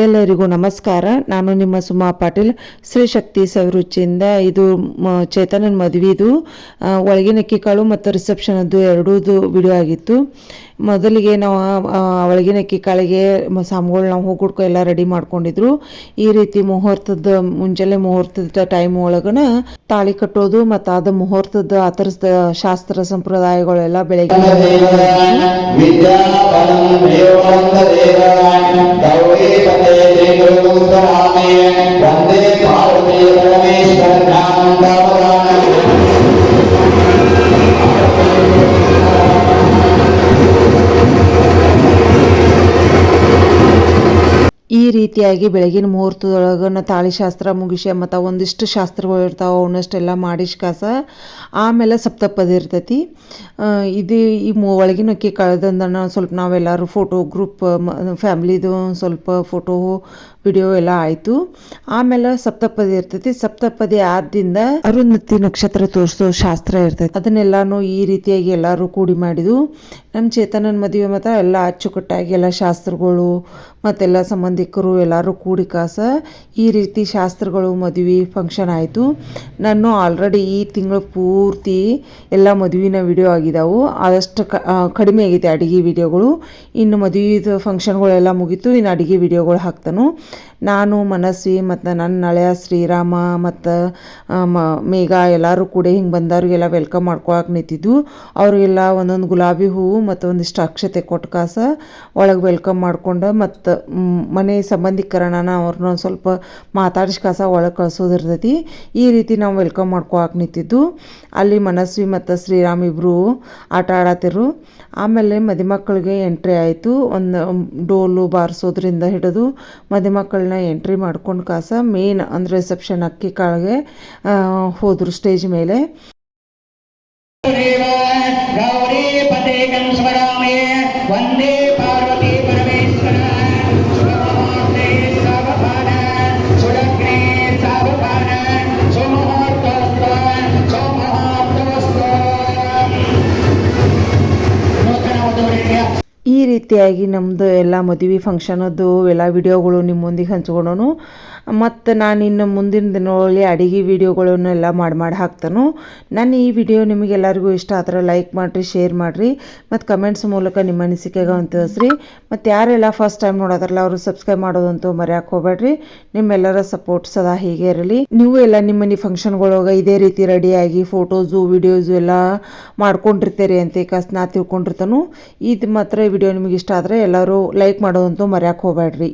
ಎಲ್ಲರಿಗೂ ನಮಸ್ಕಾರ. ನಾನು ನಿಮ್ಮ ಸುಮಾ ಪಾಟೀಲ್. ಶ್ರೀ ಶಕ್ತಿ ಸವಿರುಚಿಯಿಂದ ಇದು ಚೇತನನ ಮದುವೆದು ಆ, ಒಳಗಿನ ಅಕ್ಕಿ ಕಾಳು ಮತ್ತು ರಿಸೆಪ್ಷನದ್ದು ಎರಡೂದು ವಿಡಿಯೋ ಆಗಿತ್ತು. ಮೊದಲಿಗೆ ನಾವು ಆ, ಒಳಗಿನ ಅಕ್ಕಿ ಕಾಳಿಗೆ ಮ- ನಾವು ಹೋಗುಡ್ಕೊ ಎಲ್ಲ ರೆಡಿ ಮಾಡ್ಕೊಂಡಿದ್ರು. ಈ ರೀತಿ ಮುಹೂರ್ತದ ಮುಂಜಾನೆ ಮುಹೂರ್ತದ ಟೈಮ್ ಒಳಗನ ತಾಳಿ ಕಟ್ಟೋದು ಮತ್ತು ಅದು ಮುಹೂರ್ತದ ಆತರಿಸಿದ ಶಾಸ್ತ್ರ ಸಂಪ್ರದಾಯಗಳೆಲ್ಲ ಬೆಳಗ್ಗೆ ಈ ರೀತಿಯಾಗಿ ಬೆಳಗಿನ ಮುಹೂರ್ತದೊಳಗನ ತಾಳಿ ಶಾಸ್ತ್ರ ಮುಗಿಸಿ ಮತ್ತು ಒಂದಿಷ್ಟು ಶಾಸ್ತ್ರಗಳು ಇರ್ತಾವೆ ಅವನ್ನಷ್ಟೆಲ್ಲ ಮಾಡಿಸ್ಕಾಸ ಆಮೇಲೆ ಸಪ್ತಪದಿ ಇರ್ತೈತಿ. ಇದು ಈ ಮೂ, ಒಳಗಿನ ಅಕ್ಕಿ ಕಳೆದಂದನ ಸ್ವಲ್ಪ ನಾವೆಲ್ಲರೂ ಫೋಟೋ ಗ್ರೂಪ್ ಫ್ಯಾಮ್ಲಿದು ಸ್ವಲ್ಪ ಫೋಟೋ ವಿಡಿಯೋ ಎಲ್ಲ ಆಯಿತು. ಆಮೇಲೆ ಸಪ್ತಪದಿ ಇರ್ತೈತಿ. ಸಪ್ತಪದಿ ಆದಿಂದ ಅರುಂಧತಿ ನಕ್ಷತ್ರ ತೋರಿಸೋ ಶಾಸ್ತ್ರ ಇರ್ತೈತಿ. ಅದನ್ನೆಲ್ಲಾನು ಈ ರೀತಿಯಾಗಿ ಎಲ್ಲರೂ ಕೂಡಿ ಮಾಡಿದ್ವು ನಮ್ಮ ಚೇತನನ ಮದುವೆ ಮಾತ್ರ ಎಲ್ಲ ಅಚ್ಚುಕಟ್ಟಾಗಿ ಎಲ್ಲ ಶಾಸ್ತ್ರಗಳು ಮತ್ತೆಲ್ಲ ಸಂಬಂಧಿಕರು ಎಲ್ಲರೂ ಕೂಡಿ ಕಾಸ ಈ ರೀತಿ ಶಾಸ್ತ್ರಗಳು ಮದುವೆ ಫಂಕ್ಷನ್ ಆಯಿತು. ನಾನು ಆಲ್ರೆಡಿ ಈ ತಿಂಗಳು ಪೂರ್ತಿ ಎಲ್ಲ ಮದುವಿನ ವಿಡಿಯೋ ಆಗಿದ್ದಾವೆ ಆದಷ್ಟು ಕಡಿಮೆ ಆಗಿದೆ ಅಡುಗೆ ವಿಡಿಯೋಗಳು ಇನ್ನು ಮದುವೆದು ಫಂಕ್ಷನ್ಗಳೆಲ್ಲ ಮುಗೀತು. ಇನ್ನು ಅಡುಗೆ ವಿಡಿಯೋಗಳು ಹಾಕ್ತಾನು. ನಾನು, ಮನಸ್ವಿ ಮತ್ತು ನನ್ನ ನಳೆಯ ಶ್ರೀರಾಮ ಮತ್ತು ಮೇಘ ಎಲ್ಲರೂ ಕೂಡ ಹಿಂಗೆ ಬಂದವ್ರಿಗೆಲ್ಲ ವೆಲ್ಕಮ್ ಮಾಡ್ಕೊಳಕ್ಕೆ ನಿಂತಿದ್ದು ಅವರಿಗೆಲ್ಲ ಒಂದೊಂದು ಗುಲಾಬಿ ಹೂವು ಮತ್ತು ಒಂದಿಷ್ಟು ಅಕ್ಷತೆ ಕೊಟ್ಟು ಕಾಸ ಒಳಗೆ ವೆಲ್ಕಮ್ ಮಾಡ್ಕೊಂಡು ಮತ್ತು ಮನೆ ಸಂಬಂಧಿಕರನ್ನ ಅವ್ರನ್ನ ಒಂದು ಸ್ವಲ್ಪ ಮಾತಾಡಿಸಿ ಕಸ ಒಳಗೆ ಕಳ್ಸೋದಿರ್ತೈತಿ ಈ ರೀತಿ ನಾವು ವೆಲ್ಕಮ್ ಮಾಡ್ಕೊಳಕ್ಕೆ ನಿಂತಿದ್ದು. ಅಲ್ಲಿ ಮನಸ್ವಿ ಮತ್ತು ಶ್ರೀರಾಮ್ ಇಬ್ಬರು ಆಟ ಆಡತ್ತಿರು ಆಮೇಲೆ ಮದುಮಕ್ಕಳಿಗೆ ಎಂಟ್ರಿ ಆಯಿತು. ಒಂದು ಡೋಲು ಬಾರಿಸೋದ್ರಿಂದ ಹಿಡಿದು ಮದುಮಕ್ಕಳನ್ನ ಎಂಟ್ರಿ ಮಾಡ್ಕೊಂಡು ಕಾಸ ಮೇನ್ ಅಂದರೆ ರಿಸೆಪ್ಷನ್ ಅಕ್ಕಿ ಕಾಳಿಗೆ ಹೋದರು ಸ್ಟೇಜ್ ಮೇಲೆ. ಈ ರೀತಿಯಾಗಿ ನಮ್ಮದು ಎಲ್ಲ ಮದುವೆ ಫಂಕ್ಷನದ್ದು ಎಲ್ಲ ವಿಡಿಯೋಗಳು ನಿಮ್ಮೊಂದಿಗೆ ಹಂಚ್ಕೊಳೋನು ಮತ್ತು ನಾನು ಇನ್ನು ಮುಂದಿನ ದಿನಗಳಲ್ಲಿ ಅಡಿಗೆ ವೀಡಿಯೋಗಳನ್ನೆಲ್ಲ ಮಾಡಿ ಮಾಡಿ ಹಾಕ್ತಾನು. ನಾನು ಈ ವಿಡಿಯೋ ನಿಮಗೆಲ್ಲರಿಗೂ ಇಷ್ಟ ಆದ್ರೆ ಲೈಕ್ ಮಾಡಿರಿ ಶೇರ್ ಮಾಡಿರಿ. ಮತ್ತು ಕಮೆಂಟ್ಸ್ ಮೂಲಕ ನಿಮ್ಮ ಅನಿಸಿಕೆಗಳನ್ನು ತಿಳಿಸ್ರಿ. ಮತ್ತು ಯಾರೆಲ್ಲ ಫಸ್ಟ್ ಟೈಮ್ ನೋಡೋದ್ರಲ್ಲ ಅವರು ಸಬ್ಸ್ಕ್ರೈಬ್ ಮಾಡೋದಂತೂ ಮರೆಯಕ್ಕೆ ಹೋಗ್ಬೇಡ್ರಿ. ನಿಮ್ಮೆಲ್ಲರ ಸಪೋರ್ಟ್ ಸದಾ ಹೀಗೆ ಇರಲಿ. ನೀವು ಎಲ್ಲ ನಿಮ್ಮ ಮನೆ ಫಂಕ್ಷನ್ಗಳೊಳಗೆ ಇದೇ ರೀತಿ ರೆಡಿಯಾಗಿ ಫೋಟೋಸು ವಿಡಿಯೋಸು ಎಲ್ಲ ಮಾಡ್ಕೊಂಡಿರ್ತೀರಿ ಅಂತ ಕಸ್ ನಾ ತಿಳ್ಕೊಂಡಿರ್ತಾನು. ಇದು ಮಾತ್ರ ವಿಡಿಯೋ ನಿಮಗೆ ಇಷ್ಟ ಆದರೆ ಎಲ್ಲರೂ ಲೈಕ್ ಮಾಡೋದಂತೂ ಮರೆಯಕ್ಕೆ ಹೋಗ್ಬೇಡ್ರಿ.